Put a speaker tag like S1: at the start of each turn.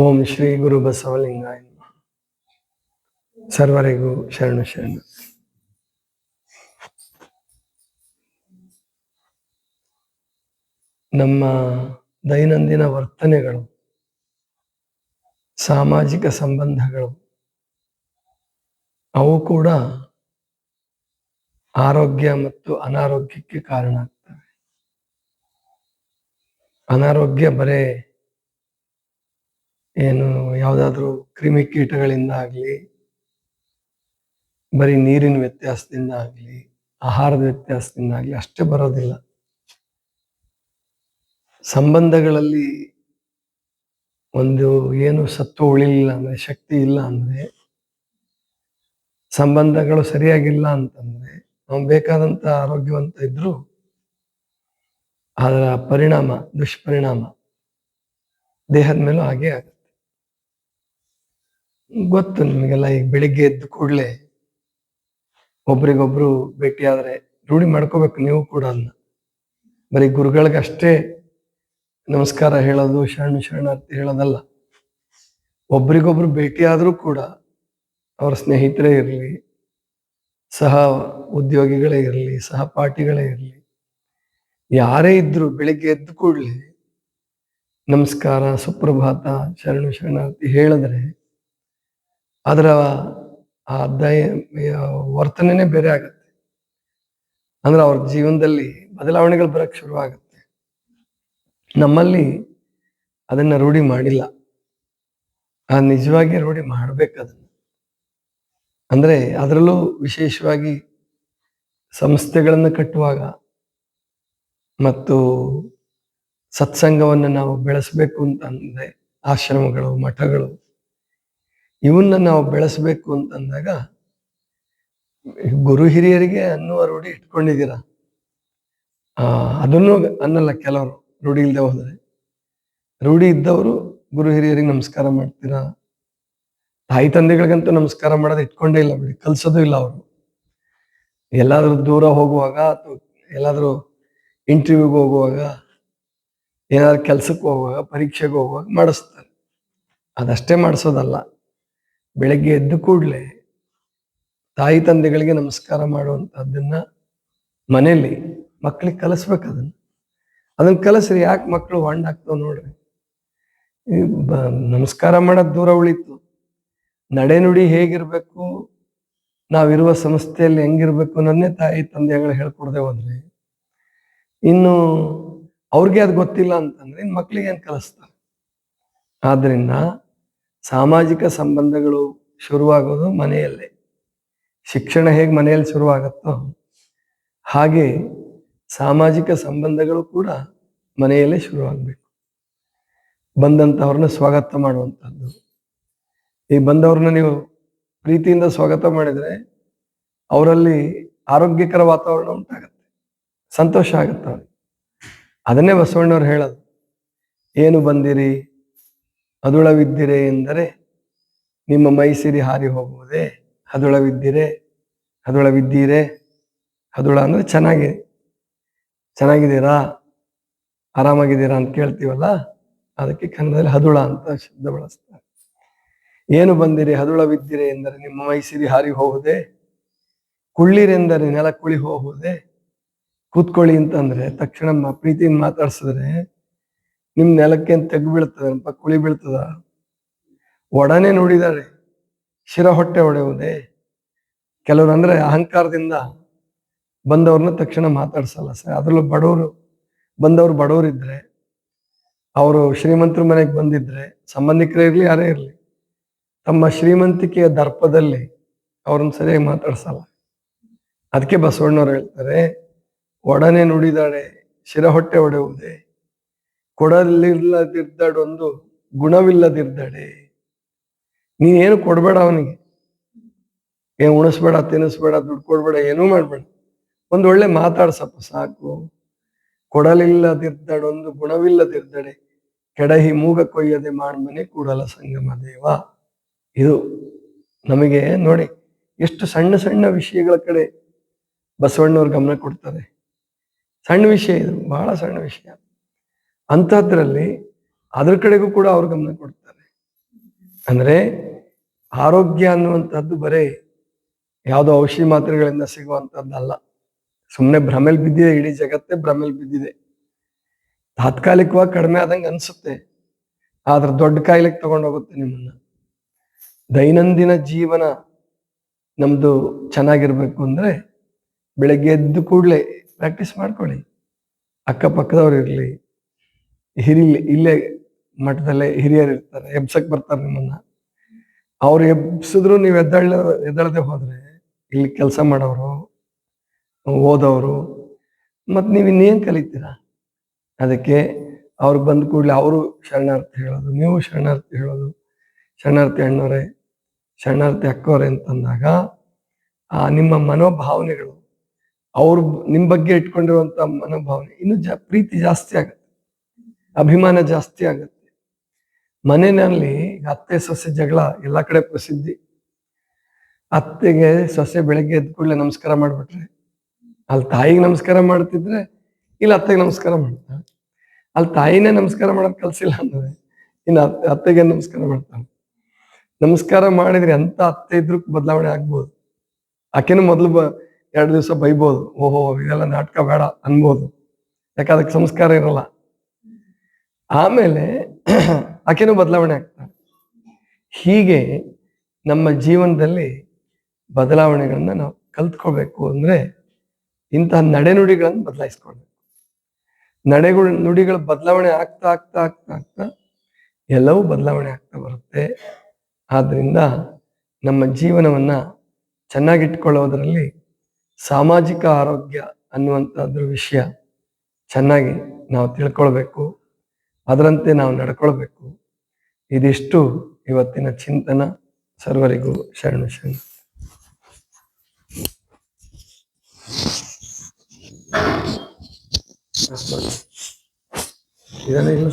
S1: ಓಂ ಶ್ರೀ ಗುರು ಬಸವಲಿಂಗಾಯ. ಸರ್ವರಿಗೂ ಶರಣು ಶರಣು ನಮ್ಮ ದೈನಂದಿನ ವರ್ತನೆಗಳು, ಸಾಮಾಜಿಕ ಸಂಬಂಧಗಳು, ಅವು ಕೂಡ ಆರೋಗ್ಯ ಮತ್ತು ಅನಾರೋಗ್ಯಕ್ಕೆ ಕಾರಣ ಆಗ್ತವೆ ಅನಾರೋಗ್ಯ ಬರೇ ಏನು ಯಾವುದಾದ್ರೂ ಕ್ರಿಮಿಕೀಟಗಳಿಂದ ಆಗಲಿ, ಬರೀ ನೀರಿನ ವ್ಯತ್ಯಾಸದಿಂದ ಆಗಲಿ, ಆಹಾರದ ವ್ಯತ್ಯಾಸದಿಂದ ಆಗಲಿ ಅಷ್ಟೇ ಬರೋದಿಲ್ಲ. ಸಂಬಂಧಗಳಲ್ಲಿ ಒಂದು ಏನು ಸತ್ವ ಉಳಿಲಿಲ್ಲ ಅಂದ್ರೆ, ಶಕ್ತಿ ಇಲ್ಲ ಅಂದರೆ, ಸಂಬಂಧಗಳು ಸರಿಯಾಗಿಲ್ಲ ಅಂತಂದ್ರೆ, ನಾವು ಬೇಕಾದಂತ ಆರೋಗ್ಯವಂತ ಇದ್ರು, ಅದರ ಪರಿಣಾಮ, ದುಷ್ಪರಿಣಾಮ ದೇಹದ ಮೇಲೂ ಹಾಗೆ ಆಗುತ್ತೆ. ಗೊತ್ತು ನಿಮಗೆಲ್ಲ ಈಗ ಬೆಳಿಗ್ಗೆ ಎದ್ದು ಕೂಡಲೇ ಒಬ್ರಿಗೊಬ್ರು ಭೇಟಿಯಾದ್ರೆ ರೂಢಿ ಮಾಡ್ಕೋಬೇಕು ನೀವು ಕೂಡ ಅದನ್ನ. ಬರೀ ಗುರುಗಳಿಗಷ್ಟೇ ನಮಸ್ಕಾರ ಹೇಳೋದು, ಶರಣು ಶರಣಾರ್ಥಿ ಹೇಳೋದಲ್ಲ. ಒಬ್ರಿಗೊಬ್ರು ಭೇಟಿಯಾದರೂ ಕೂಡ ಅವ್ರ ಸ್ನೇಹಿತರೇ ಇರಲಿ, ಸಹ ಉದ್ಯೋಗಿಗಳೇ ಇರಲಿ ಸಹಪಾಠಿಗಳೇ ಇರಲಿ, ಯಾರೇ ಇದ್ರು ಬೆಳಿಗ್ಗೆ ಎದ್ದು ಕೂಡಲೇ ನಮಸ್ಕಾರ, ಸುಪ್ರಭಾತ, ಶರಣು ಶರಣಾರ್ಥಿ ಹೇಳಿದ್ರೆ ಅದರ ಆ ದಯ ವರ್ತನೆನೇ ಬೇರೆ ಆಗತ್ತೆ. ಅಂದ್ರೆ ಅವ್ರ ಜೀವನದಲ್ಲಿ ಬದಲಾವಣೆಗಳು ಬರಕ್ ಶುರು ಆಗುತ್ತೆ. ನಮ್ಮಲ್ಲಿ ಅದನ್ನ ರೂಢಿ ಮಾಡಿಲ್ಲ. ಆ, ನಿಜವಾಗಿ ರೂಢಿ ಮಾಡ್ಬೇಕು ಅದನ್ನ. ಅಂದ್ರೆ ಅದರಲ್ಲೂ ವಿಶೇಷವಾಗಿ ಸಂಸ್ಥೆಗಳನ್ನು ಕಟ್ಟುವಾಗ ಮತ್ತು ಸತ್ಸಂಗವನ್ನು ನಾವು ಬೆಳೆಸಬೇಕು ಅಂತಂದ್ರೆ ಆಶ್ರಮಗಳು, ಮಠಗಳು ಇವನ್ನ ನಾವು ಬೆಳೆಸಬೇಕು ಅಂತಂದಾಗ, ಗುರು ಹಿರಿಯರಿಗೆ ಅನ್ನುವ ರೂಢಿ ಇಟ್ಕೊಂಡಿದ್ದೀರ. ಅದನ್ನು ಅನ್ನಲ್ಲ ಕೆಲವರು, ರೂಢಿ ಇಲ್ಲದೆ ಹೋದರೆ. ರೂಢಿ ಇದ್ದವರು ಗುರು ಹಿರಿಯರಿಗೆ ನಮಸ್ಕಾರ ಮಾಡ್ತೀರಾ? ತಾಯಿ ತಂದೆಗಳಿಗಂತೂ ನಮಸ್ಕಾರ ಮಾಡೋದು ಇಟ್ಕೊಂಡೇ ಇಲ್ಲ ಬಿಡಿ, ಕಲ್ಸೋದು ಇಲ್ಲ ಅವರು. ಎಲ್ಲಾದ್ರೂ ದೂರ ಹೋಗುವಾಗ ಅಥವಾ ಎಲ್ಲಾದರೂ ಇಂಟರ್ವ್ಯೂಗೆ ಹೋಗುವಾಗ, ಏನಾದ್ರು ಕೆಲ್ಸಕ್ಕೆ ಹೋಗುವಾಗ, ಪರೀಕ್ಷೆಗೆ ಹೋಗುವಾಗ ಮಾಡಿಸ್ತಾರೆ. ಅದಷ್ಟೇ ಮಾಡಿಸೋದಲ್ಲ. ಬೆಳಗ್ಗೆ ಎದ್ದು ಕೂಡಲೇ ತಾಯಿ ತಂದೆಗಳಿಗೆ ನಮಸ್ಕಾರ ಮಾಡುವಂಥದ್ದನ್ನ ಮನೆಯಲ್ಲಿ ಮಕ್ಕಳಿಗೆ ಕಲಿಸ್ಬೇಕು ಅದನ್ನ. ಅದನ್ನು ಕಲಿಸ್ರಿ, ಯಾಕೆ ಮಕ್ಕಳು ಹೊಂಡ್ ಆಗ್ತಾವ ನೋಡ್ರಿ. ನಮಸ್ಕಾರ ಮಾಡೋದು ದೂರ ಉಳಿತು. ನಡೆನುಡಿ ಹೇಗಿರ್ಬೇಕು, ನಾವಿರುವ ಸಂಸ್ಥೆಯಲ್ಲಿ ಹೆಂಗಿರ್ಬೇಕು ಅನ್ನೋದನ್ನೇ ತಾಯಿ ತಂದೆಗಳು ಹೇಳ್ಕೊಡ್ದೆ ಹೋದ್ರೆ, ಇನ್ನು ಅವ್ರಿಗೆ ಅದು ಗೊತ್ತಿಲ್ಲ ಅಂತಂದ್ರೆ ಇನ್ನು ಮಕ್ಕಳಿಗೆ ಏನು ಕಲಿಸ್ತಾರೆ? ಆದ್ರಿಂದ ಸಾಮಾಜಿಕ ಸಂಬಂಧಗಳು ಶುರುವಾಗೋದು ಮನೆಯಲ್ಲೇ. ಶಿಕ್ಷಣ ಹೇಗೆ ಮನೆಯಲ್ಲಿ ಶುರುವಾಗತ್ತೋ ಹಾಗೆ ಸಾಮಾಜಿಕ ಸಂಬಂಧಗಳು ಕೂಡ ಮನೆಯಲ್ಲೇ ಶುರುವಾಗಬೇಕು. ಬಂದಂಥವ್ರನ್ನ ಸ್ವಾಗತ ಮಾಡುವಂಥದ್ದು ಈ ಬಂದವ್ರನ್ನ ನೀವು ಪ್ರೀತಿಯಿಂದ ಸ್ವಾಗತ ಮಾಡಿದರೆ ಅವರಲ್ಲಿ ಆರೋಗ್ಯಕರ ವಾತಾವರಣ ಉಂಟಾಗತ್ತೆ. ಸಂತೋಷ ಆಗುತ್ತೆ ಅದನ್ನೇ ಬಸವಣ್ಣವ್ರು ಹೇಳೋದು. ಏನು ಬಂದಿರಿ? ಅದುಳವಿದ್ದಿರೆ ಎಂದರೆ ನಿಮ್ಮ ಮೈಸಿರಿ ಹಾರಿ ಹೋಗುವುದೇ? ಹದುಳವಿದ್ದಿರೆ ಹದುಳವಿದ್ದೀರೆ ಹದುಳ ಅಂದರೆ ಚೆನ್ನಾಗಿ, ಚೆನ್ನಾಗಿದ್ದೀರಾ? ಆರಾಮಾಗಿದ್ದೀರಾ ಅಂತ ಕೇಳ್ತೀವಲ್ಲ? ಅದಕ್ಕೆ ಕನ್ನಡದಲ್ಲಿ ಹದುಳ ಅಂತ ಶಬ್ದ ಬಳಸ್ತಾರೆ. ಏನು ಬಂದಿರಿ? ಹದುಳವಿದ್ದಿರೆ ಎಂದರೆ ನಿಮ್ಮ ಮೈಸಿರಿ ಹಾರಿ ಹೋಗುವುದೇ? ಕುಳ್ಳಿರೆಂದರೆ ನೆಲ ಕುಳಿ ಹೋಗುವುದೇ? ಕೂತ್ಕೊಳ್ಳಿ ಅಂತಂದ್ರೆ ತಕ್ಷಣ ಪ್ರೀತಿಯಿಂದ ಮಾತಾಡ್ಸಿದ್ರೆ ನಿಮ್ ನೆಲಕ್ಕೆ ತೆಗ್ ಬೀಳ್ತದೆ ಕುಳಿ ಬೀಳ್ತದ? ಒಡನೆ ನೋಡಿದ್ದಾರೆ ಶಿರ ಹೊಟ್ಟೆ ಒಡೆಯುವುದೇ ಕೆಲವರು ಅಂದ್ರೆ ಅಹಂಕಾರದಿಂದ ಬಂದವ್ರನ್ನ ತಕ್ಷಣ ಮಾತಾಡ್ಸಲ್ಲ ಸರ್. ಅದ್ರಲ್ಲೂ ಬಡವರು, ಬಂದವರು ಬಡವರು ಇದ್ರೆ ಅವರು ಶ್ರೀಮಂತರ ಮನೆಗೆ ಬಂದಿದ್ರೆ, ಸಂಬಂಧಿಕರೇ ಇರಲಿ, ಯಾರೇ ಇರಲಿ, ತಮ್ಮ ಶ್ರೀಮಂತಿಕೆಯ ದರ್ಪದಲ್ಲಿ ಅವ್ರನ್ನ ಸರಿಯಾಗಿ ಮಾತಾಡ್ಸಲ್ಲ. ಅದಕ್ಕೆ ಬಸವಣ್ಣವ್ರು ಹೇಳ್ತಾರೆ, ಒಡನೆ ನುಡಿದಾಳೆ ಶಿರ ಹೊಟ್ಟೆ ಹೊಡೆಯುವುದೇ. ಕೊಡಲಿಲ್ಲದಿರ್ದಡೊಂದು ಗುಣವಿಲ್ಲದಿರ್ದಡೆ ನೀನೇನು ಕೊಡ್ಬೇಡ ಅವನಿಗೆ? ಏನು ಉಣಿಸ್ಬೇಡ, ತಿನ್ನಿಸ್ಬೇಡ, ದುಡ್ಡು ಕೊಡಬೇಡ, ಏನೂ ಮಾಡಬೇಡ. ಒಂದು ಒಳ್ಳೆ ಮಾತಾಡ್ಸಪ್ಪ, ಸಾಕು. ಕೊಡಲಿಲ್ಲದಿರ್ದಡೊಂದು ಗುಣವಿಲ್ಲದಿದ್ದಡೆ ಕೆಡಹಿ ಮೂಗ ಕೊಯ್ಯದೆ ಮಾಡ್ಮನೆ ಕೂಡಲ ಸಂಗಮ ದೇವ. ಇದು ನಮಗೆ ನೋಡಿ, ಎಷ್ಟು ಸಣ್ಣ ಸಣ್ಣ ವಿಷಯಗಳ ಕಡೆ ಬಸವಣ್ಣವ್ರು ಗಮನ ಕೊಡ್ತಾರೆ. ಸಣ್ಣ ವಿಷಯ ಇದು, ಬಹಳ ಸಣ್ಣ ವಿಷಯ. ಅಂಥದ್ರಲ್ಲಿ ಅದ್ರ ಕಡೆಗೂ ಕೂಡ ಅವ್ರು ಗಮನ ಕೊಡ್ತಾರೆ. ಅಂದ್ರೆ ಆರೋಗ್ಯ ಅನ್ನುವಂಥದ್ದು ಬರೇ ಯಾವುದೋ ಔಷಧಿ ಮಾತ್ರೆಗಳಿಂದ ಸಿಗುವಂಥದ್ದಲ್ಲ. ಸುಮ್ಮನೆ ಭ್ರಮೆಲ್ ಬಿದ್ದಿದೆ, ಇಡೀ ಜಗತ್ತೇ ಭ್ರಮೆಲ್ ಬಿದ್ದಿದೆ. ತಾತ್ಕಾಲಿಕವಾಗಿ ಕಡಿಮೆ ಆದಂಗೆ ಅನ್ಸುತ್ತೆ. ಆದ್ರೆ ದೊಡ್ಡ ಕಾಯಿಲೆಗೆ ತಗೊಂಡೋಗುತ್ತೆ ನಿಮ್ಮನ್ನ. ದೈನಂದಿನ ಜೀವನ ನಮ್ದು ಚೆನ್ನಾಗಿರ್ಬೇಕು ಅಂದ್ರೆ ಬೆಳಗ್ಗೆ ಎದ್ದು ಕೂಡಲೇ ಪ್ರಾಕ್ಟೀಸ್ ಮಾಡ್ಕೊಳ್ಳಿ. ಅಕ್ಕಪಕ್ಕದವ್ರು ಇರಲಿ ಹಿರಿಲಿ ಇಲ್ಲೇ ಮಠದಲ್ಲೇ ಹಿರಿಯರು ಇರ್ತಾರೆ ಎಬ್ಸಕ್ ಬರ್ತಾರೆ ನಿಮ್ಮನ್ನ. ಅವ್ರು ಎಬ್ಸಿದ್ರು ನೀವು ಎದ್ದಳ ಎದ್ದಳದೆ ಹೋದ್ರೆ ಇಲ್ಲಿ ಕೆಲಸ ಮಾಡೋರು, ಓದೋರು, ಮತ್ತು ನೀವು ಇನ್ನೇನು ಕಲಿತೀರಾ? ಅದಕ್ಕೆ ಅವ್ರು ಬಂದ ಕೂಡಲೇ ಅವರು ಶರಣಾರ್ಥಿ ಹೇಳೋದು, ನೀವು ಶರಣಾರ್ಥಿ ಹೇಳೋದು. ಶರಣಾರ್ಥಿ ಅಣ್ಣವರೇ ಶರಣಾರ್ಥಿ ಅಕ್ಕವರೇ ಅಂತಂದಾಗ, ಆ ನಿಮ್ಮ ಮನೋಭಾವನೆಗಳು, ಅವ್ರ ನಿಮ್ಮ ಬಗ್ಗೆ ಇಟ್ಕೊಂಡಿರುವಂತ ಮನೋಭಾವನೆ ಇನ್ನು ಜಾ, ಪ್ರೀತಿ ಜಾಸ್ತಿ ಆಗುತ್ತೆ. ಅಭಿಮಾನ ಜಾಸ್ತಿ ಆಗುತ್ತೆ. ಮನೆಯಲ್ಲಿ ಅತ್ತೆ ಸೊಸೆ ಜಗಳ ಎಲ್ಲ ಕಡೆ ಪ್ರಸಿದ್ಧಿ. ಅತ್ತೆಗೆ ಸೊಸೆ ಬೆಳಗ್ಗೆ ಎದ್ದ ಕೂಡಲೇ ನಮಸ್ಕಾರ ಮಾಡ್ಬಿಟ್ರೆ, ಅಲ್ಲಿ ತಾಯಿಗೆ ನಮಸ್ಕಾರ ಮಾಡ್ತಿದ್ರೆ ಇಲ್ಲ ಅತ್ತೆಗೆ ನಮಸ್ಕಾರ ಮಾಡ್ತಾಳೆ. ಅಲ್ಲಿ ತಾಯಿನೇ ನಮಸ್ಕಾರ ಮಾಡೋದು ಕಲ್ಸಿಲ್ಲ ಅಂದ್ರೆ ಇನ್ನು ಅತ್ತೆ ಅತ್ತೆಗೆ ನಮಸ್ಕಾರ ಮಾಡ್ತಾಳೆ. ನಮಸ್ಕಾರ ಮಾಡಿದ್ರೆ ಎಂತ ಅತ್ತೆ ಇದ್ರೂ ಬದಲಾವಣೆ ಆಗ್ಬೋದು. ಆಕೆನು ಮೊದಲು ಬ, ಎರಡು ದಿವಸ ಬೈಬೋದು, ಓಹೋ ಇದೆಲ್ಲ ನಾಟಕ ಬೇಡ ಅನ್ಬೋದು. ಯಾಕೆ ಅದಕ್ಕೆ ಸಂಸ್ಕಾರ ಇರಲ್ಲ. ಆಮೇಲೆ ಆಕೆನೂ ಬದಲಾವಣೆ ಆಗ್ತಾ ಹೀಗೆ ನಮ್ಮ ಜೀವನದಲ್ಲಿ ಬದಲಾವಣೆಗಳನ್ನ ನಾವು ಕಲ್ತ್ಕೊಳ್ಬೇಕು ಅಂದ್ರೆ ಇಂತಹ ನಡೆನುಡಿಗಳನ್ನು ಬದಲಾಯಿಸ್ಕೊಳ್ಬೇಕು. ನಡೆಗಳು, ನುಡಿಗಳ ಬದಲಾವಣೆ ಆಗ್ತಾ ಆಗ್ತಾ ಆಗ್ತಾ ಆಗ್ತಾ ಎಲ್ಲವೂ ಬದಲಾವಣೆ ಆಗ್ತಾ ಬರುತ್ತೆ. ಆದ್ರಿಂದ ನಮ್ಮ ಜೀವನವನ್ನ ಚೆನ್ನಾಗಿಟ್ಕೊಳ್ಳೋದ್ರಲ್ಲಿ ಸಾಮಾಜಿಕ ಆರೋಗ್ಯ ಅನ್ನುವಂಥದ್ರ ವಿಷಯ ಚೆನ್ನಾಗಿ ನಾವು ತಿಳ್ಕೊಳ್ಬೇಕು. ಅದರಂತೆ ನಾವು ನಡ್ಕೊಳ್ಬೇಕು ಇದಿಷ್ಟು ಇವತ್ತಿನ ಚಿಂತನ ಸರ್ವರಿಗೂ ಶರಣು ಶರಣ ಇದನ್ನ.